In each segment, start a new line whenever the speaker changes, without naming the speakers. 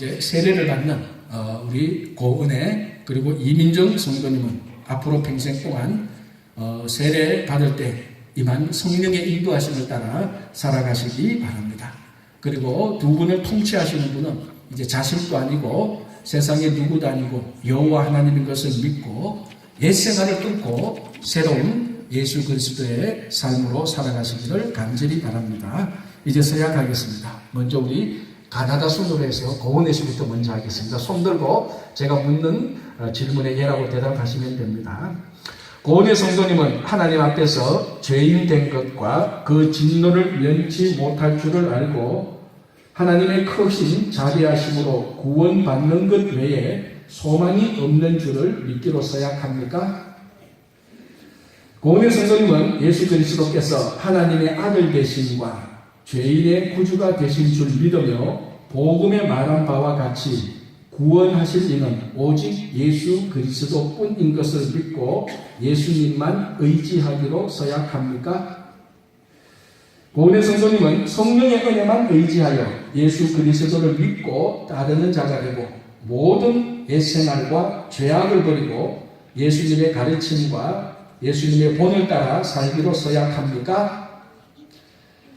이제 세례를 받는 어, 우리 고은혜 그리고 이민정 성도님은 앞으로 평생 동안 어, 세례 받을 때 이만 성령의 인도하심을 따라 살아가시기 바랍니다. 그리고 두 분을 통치하시는 분은 이제 자식도 아니고 세상에 누구도 아니고 여호와 하나님인 것을 믿고 옛 생활을 끊고 새로운 예수 그리스도의 삶으로 살아가시기를 간절히 바랍니다. 이제 서약하겠습니다. 먼저 우리 가나다 순으로 해서 고은혜 씨부터 먼저 하겠습니다. 손 들고 제가 묻는 어, 질문에 예라고 대답하시면 됩니다. 고은혜 성도님은 하나님 앞에서 죄인 된 것과 그 진노를 면치 못할 줄을 알고 하나님의 크신 자비하심으로 구원받는 것 외에 소망이 없는 줄을 믿기로 서약합니까? 고은의 성도님은 예수 그리스도께서 하나님의 아들 되심과 죄인의 구주가 되신 줄 믿으며 복음에 말한 바와 같이 구원하실 이는 오직 예수 그리스도뿐인 것을 믿고 예수님만 의지하기로 서약합니까? 고은의 성도님은 성령의 은혜만 의지하여 예수 그리스도를 믿고 따르는 자가 되고 모든 옛생활과 죄악을 버리고 예수님의 가르침과 예수님의 본을 따라 살기로 서약합니까?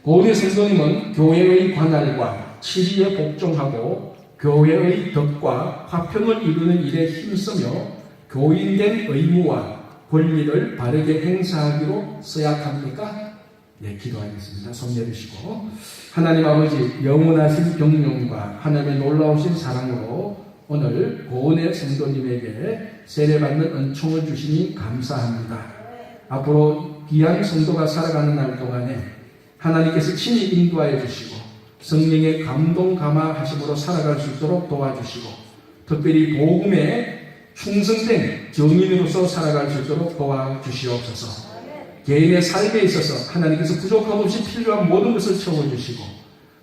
고은의 성도님은 교회의 관할과 치리에 복종하고 교회의 덕과 화평을 이루는 일에 힘쓰며 교인된 의무와 권리를 바르게 행사하기로 서약합니까? 네, 기도하겠습니다. 손 내리시고 하나님 아버지 영원하신 경륜과 하나님의 놀라우신 사랑으로 오늘 고은의 성도님에게 세례받는 은총을 주시니 감사합니다. 앞으로 귀한 성도가 살아가는 날 동안에 하나님께서 친히 인도하여 주시고 성령의 감동 감화 하심으로 살아갈 수 있도록 도와주시고 특별히 복음에 충성된 정인으로서 살아갈 수 있도록 도와주시옵소서. 개인의 삶에 있어서 하나님께서 부족함 없이 필요한 모든 것을 채워주시고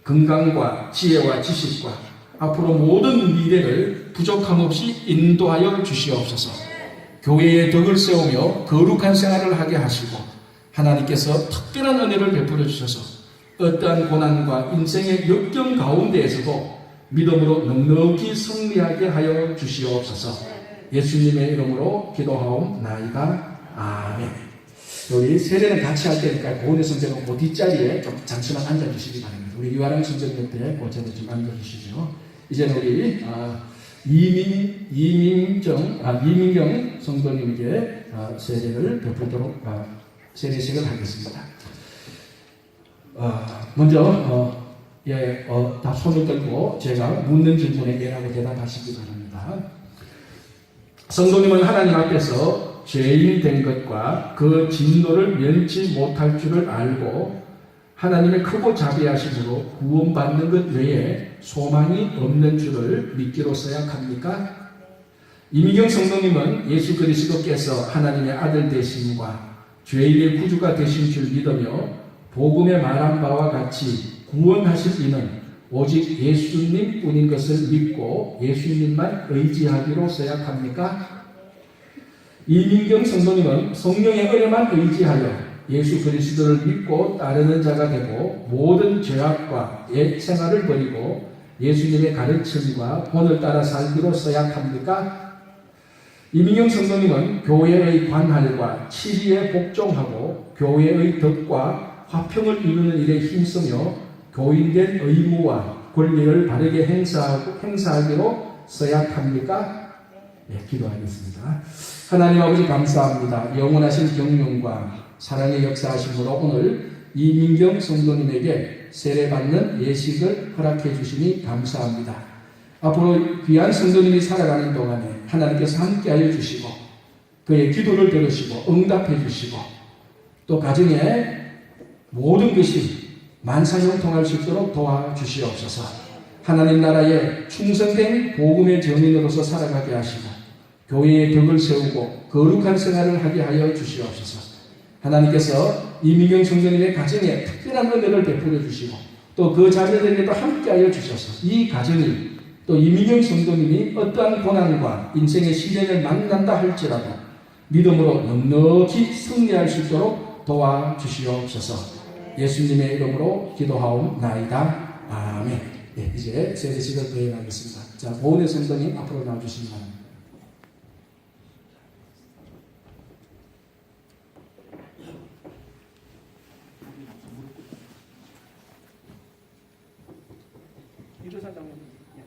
건강과 지혜와 지식과 앞으로 모든 미래를 부족함 없이 인도하여 주시옵소서. 교회의 덕을 세우며 거룩한 생활을 하게 하시고 하나님께서 특별한 은혜를 베풀어 주셔서 어떠한 고난과 인생의 역경 가운데에서도 믿음으로 넉넉히 승리하게 하여 주시옵소서. 예수님의 이름으로 기도하옵나이다. 아멘. 우리 세례는 같이 할 테니까 고은의 선생은 그 뒷자리에 좀 잠시만 앉아주시기 바랍니다. 우리 유아랑 선생 옆에 그 자리에 좀 앉아주시죠. 이제는 우리 아, 이민 이민정 아, 이민경 성도님에게 아, 세례를 베풀도록 아, 세례식을 하겠습니다. 아, 먼저 어, 예, 어, 다 손을 들고 제가 묻는 질문에 예라고 대답하시기 바랍니다. 성도님은 하나님 앞에서 죄인 된 것과 그 진노를 면치 못할 줄을 알고 하나님의 크고 자비하심으로 구원받는 것 외에 소망이 없는 줄을 믿기로 서약합니까? 이미경 성도님은 예수 그리스도께서 하나님의 아들 되심과 죄인의 구주가 되신 줄 믿으며 복음에 말한 바와 같이 구원하실 이는 오직 예수님 뿐인 것을 믿고 예수님만 의지하기로 서약합니까? 이민경 성도님은 성령의 은혜만 의지하여 예수 그리스도를 믿고 따르는 자가 되고 모든 죄악과 옛 생활을 버리고 예수님의 가르침과 본을 따라 살기로 서약합니까? 이민경 성도님은 교회의 관할과 치리에 복종하고 교회의 덕과 화평을 이루는 일에 힘쓰며 교인된 의무와 권리를 바르게 행사하고, 행사하기로 서약합니까? 네, 기도하겠습니다. 하나님 아버지 감사합니다. 영원하신 경륜과 사랑의 역사하심으로 오늘 이민경 성도님에게 세례받는 예식을 허락해 주시니 감사합니다. 앞으로 귀한 성도님이 살아가는 동안에 하나님께서 함께하여 주시고 그의 기도를 들으시고 응답해 주시고 또 가정에 모든 것이 만사형통할 수 있도록 도와주시옵소서. 하나님 나라에 충성된 복음의 정인으로서 살아가게 하시고 교회의 덕을 세우고 거룩한 생활을 하게 하여 주시옵소서. 하나님께서 이민경 성도님의 가정에 특별한 은혜를 베풀어 주시고 또 그 자녀들에게도 함께하여 주셔서 이 가정이 또 이민경 성도님이 어떠한 고난과 인생의 시련을 만난다 할지라도 믿음으로 넉넉히 승리할 수 있도록 도와주시옵소서. 예수님의 이름으로 기도하옵나이다. 아멘. 예, 이제 세례식을 거행하겠습니다. 자, 보은의 성도님 앞으로 나와주시기 바랍니다. 이도사 장로님. 예.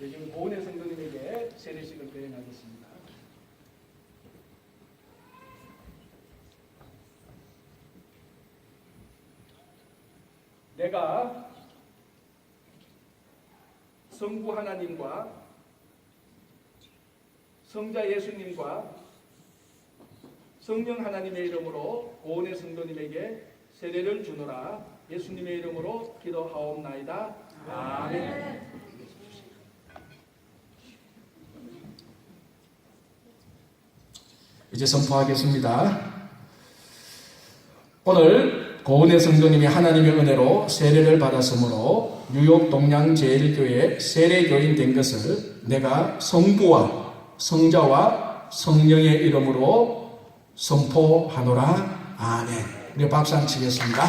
네, 지금 보은의 성도님에게 세례식을 거행하겠습니다. 내가 성부 하나님과 성자 예수님과 성령 하나님의 이름으로 고은의 성도님에게 세례를 주노라 예수님의 이름으로 기도하옵나이다. 아멘. 이제 선포하겠습니다. 오늘 고은의 성도님이 하나님의 은혜로 세례를 받았으므로 뉴욕 동양제일교회 세례교인 된 것을 내가 성부와 성자와 성령의 이름으로 선포하노라. 아멘. 우리 박수 한번 치겠습니다.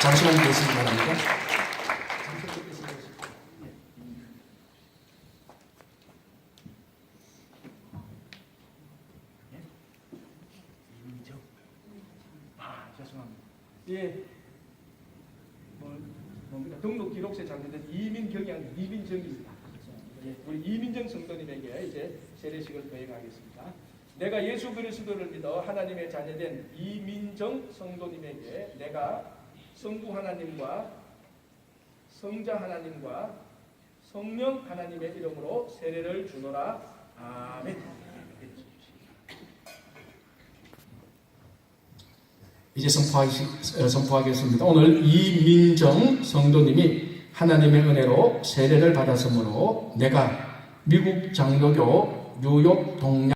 잠시만 계시기 바랍니다. 아, 죄송합니다. 예. 뭐, 뭡니까? 등록 기록세 장면된 이민경이 아니라 이민정입니다. 예, 우리 이민정 성도님에게 이제 세례식을 거행하겠습니다. 내가 예수 그리스도를 믿어 하나님의 자녀된 이민정 성도님에게 내가 성부 하나님과 성자 하나님과 성령 하나님의 이름으로 세례를 주노라. 아멘. 이제 선포하시, 어, 선포하겠습니다. 오늘 이민정 성도님이 하나님의 은혜로 세례를 받았으므로 내가 미국 장로교 뉴욕 동양